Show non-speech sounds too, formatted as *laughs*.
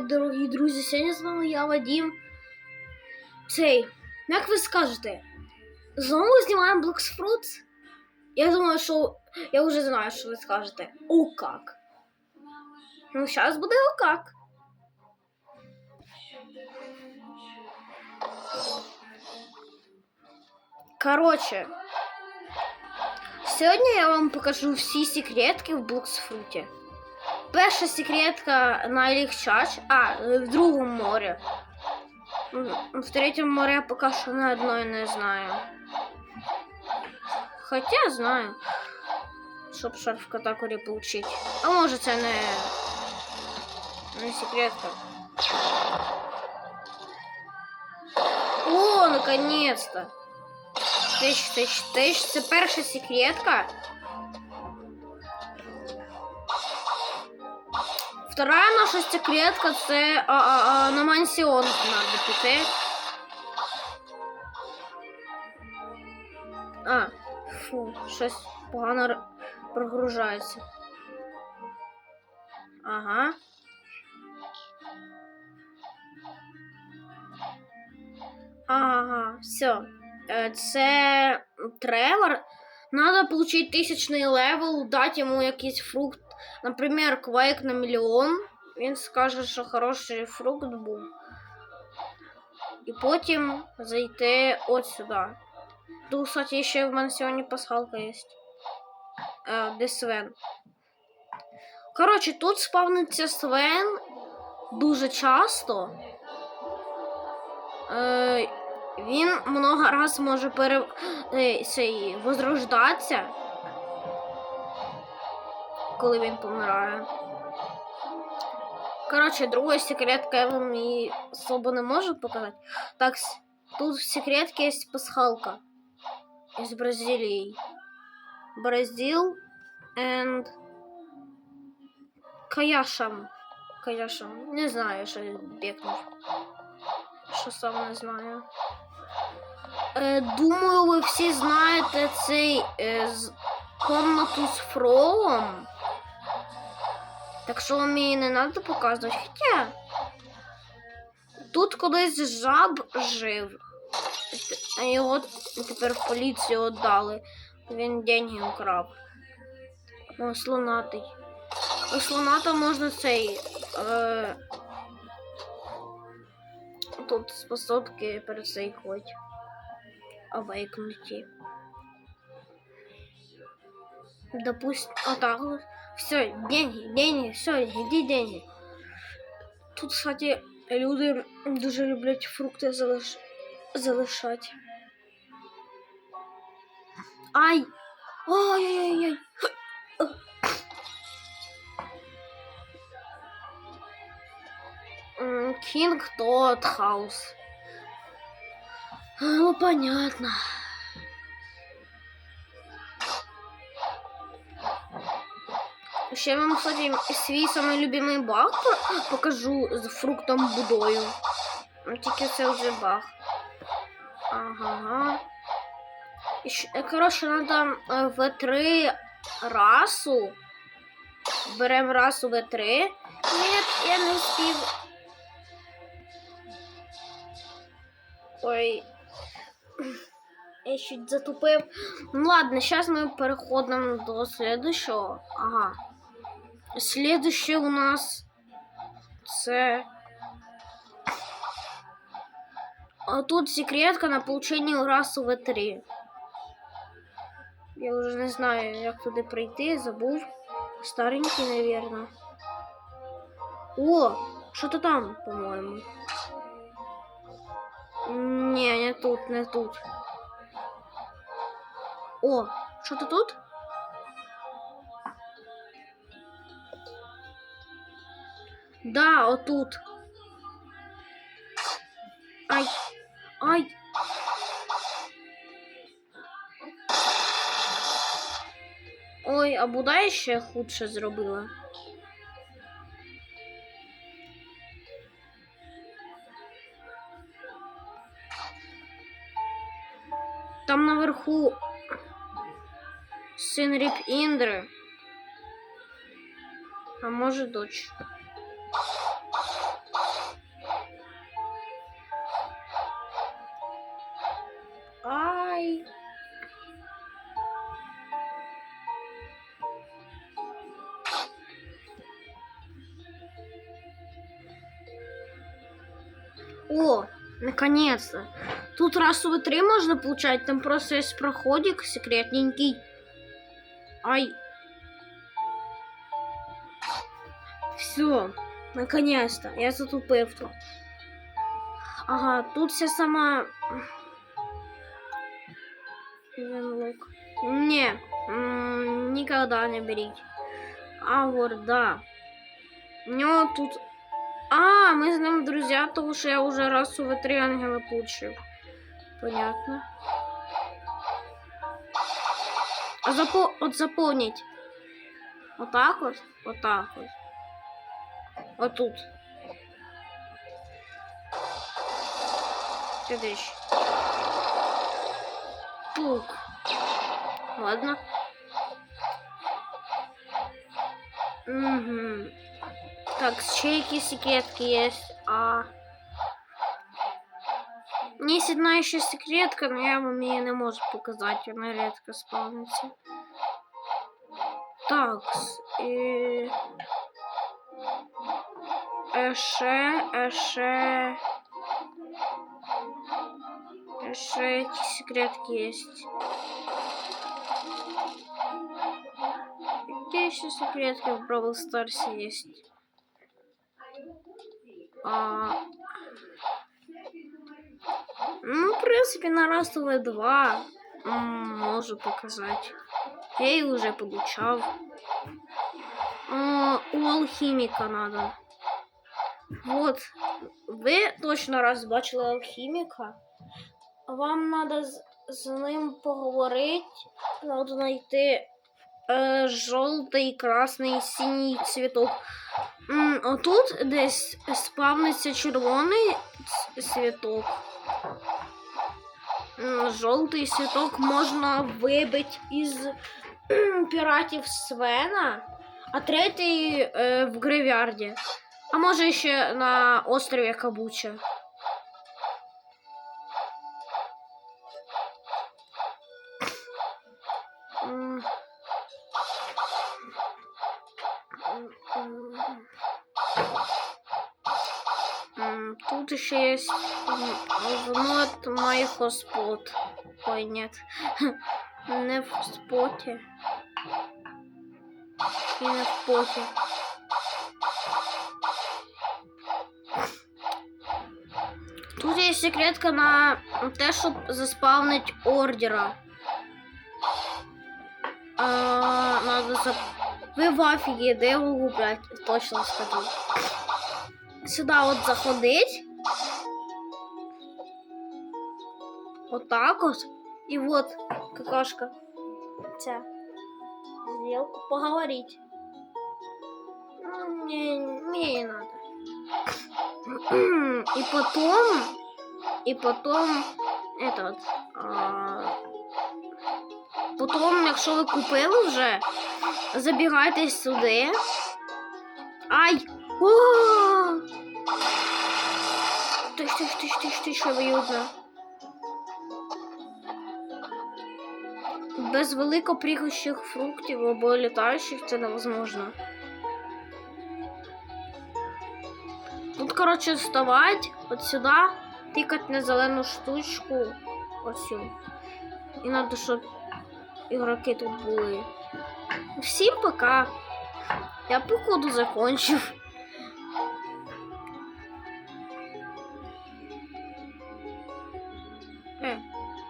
Дорогі друзі, сьогодні з вами я Вадім. Цей, як ви скажете, знову знімаємо Blocks Fruits? Я думаю, що я вже знаю, що ви скажете. О как. Ну, зараз буде о как. Короче, сьогодні я вам покажу всі секретки в Blocks Fruit. Перша секретка найлегчач. А, в другому морі. М, В третьому морі я поки що на одної не знаю. Хоча знаю. Щоб шарф катакурі получить. А може це не. Не секретка. О, наконец-то! Тисяч, тисяч, тисяч. Це перша секретка. Вторая наша секретка це а, а, а, на мансіон надо піти. А, фу, щось погано прогружається. Ага. Ага, все. Це Тревор. Надо получить тисячний левел, дати йому якийсь фрукт. Наприклад, квейк на мільйон. Він скаже, що хороший фрукт був. І потім зайти от сюди. Тут, кстати, ще в мансіоні пасхалка є. Е, де Свен. Коротше, тут спавниться Свен дуже часто. Е, він много раз може пере... е, цей, возрождатися, коли він помирає. Коротше, друга секретка я вам її особо не можу показати. Так, тут в секретке є пасхалка із Бразилії. Бразил and Каяшам. Каяшам. Не знаю, що бекнув. Що сам не знаю. Е, думаю, ви всі знаєте цей е, з комнату з Фроом. Так що її не треба показувати. Хоча тут колись жаб жив. А його тепер в поліцію віддали. Він деньги украв. О, слонатий. У слоната можна цей. Е, тут способки пересейкувати. Авейкнуті. Допустим, вот так вот. Все, деньги, деньги, все, иди деньги. Тут, кстати, люди дуже люблять фрукти залиш... залишати. Ай! Ой-ой-ой! Кинг тот хаус. Ну, понятно. Ще вам, кстати, свій самий любимий баг покажу з фруктом будою. Ну, Тільки це вже баг. Ага. Е, Коротше, треба в 3 расу. Беремо расу в 3 Ні, я не успів. Ой. Я чуть затупив. Ну ладно, сейчас мы переходим до следующего. Ага. Следующее у нас це. А тут секретка на получение расу В3. Я уже не знаю, як туди прийти, забув. Старенький, наверное. О, що-то там, по-моєму. Не, не тут, не тут. О, що-то тут? Да, отут. Ай. Ай. Ой, а Буда ще худше зробила. Там наверху сын Ріп Індри. А може дочь. О, наконец-то. Тут расовый 3 можно получать, там просто есть проходик секретненький. Ай. Все, наконец-то. Я затупив тут. Ага, тут вся сама. Не, никогда не берите. А вот, да. У него тут... А, мы с ним друзья, потому что я уже раз у три ангела получил. Понятно. А запо... вот заполнить. Вот так вот, вот так вот. Вот тут. Следующий. Пук. Ладно. Угу. Так, чейки секретки есть. А... Есть одна еще секретка, но я вам ее не можу показати, вона редко спавниться. Так, і... Еше, еше... Еше эти секретки есть. Какие еще секретки в Бравл Старсе есть? А... Ну, в принципе, на растовые 2 можу показать. Я її вже получав. А, у алхіміка надо. Вот. Ви точно раз бачили алхіміка. Вам надо з, з ним поговорити. Надо знайти е, жовтий, красний, синій цвіток. Отут десь спавниться червоний світок. Жовтий світок можна вибити із піратів Свена, а третій е, в Гривярді. А може ще на острові Кабуча. Тут еще есть внот мой хоспот. Ой, нет. *laughs* Не в хоспоте. И не в поте. Тут є секретка на те, щоб заспавнить ордера. Надо зап... Ви в афігі, де його гублять? Точно скажу. Сюди от заходить. Вот так вот. И вот какашка. Ця. Сделку поговорить. Ну, мне, мне не надо. И потом, и потом, этот, а, потом, якщо ви купили вже, забігайте сюди. Ай! О! Тиш, тиш, тиш, тиш, тиш, виюдно. Без великопрігощих фруктів або літаючих це невозможно. Тут, коротше, вставать от сюди, тикать на зелену штучку. Оцю. І треба, щоб ігроки тут були. Всім пока. Я походу закончив.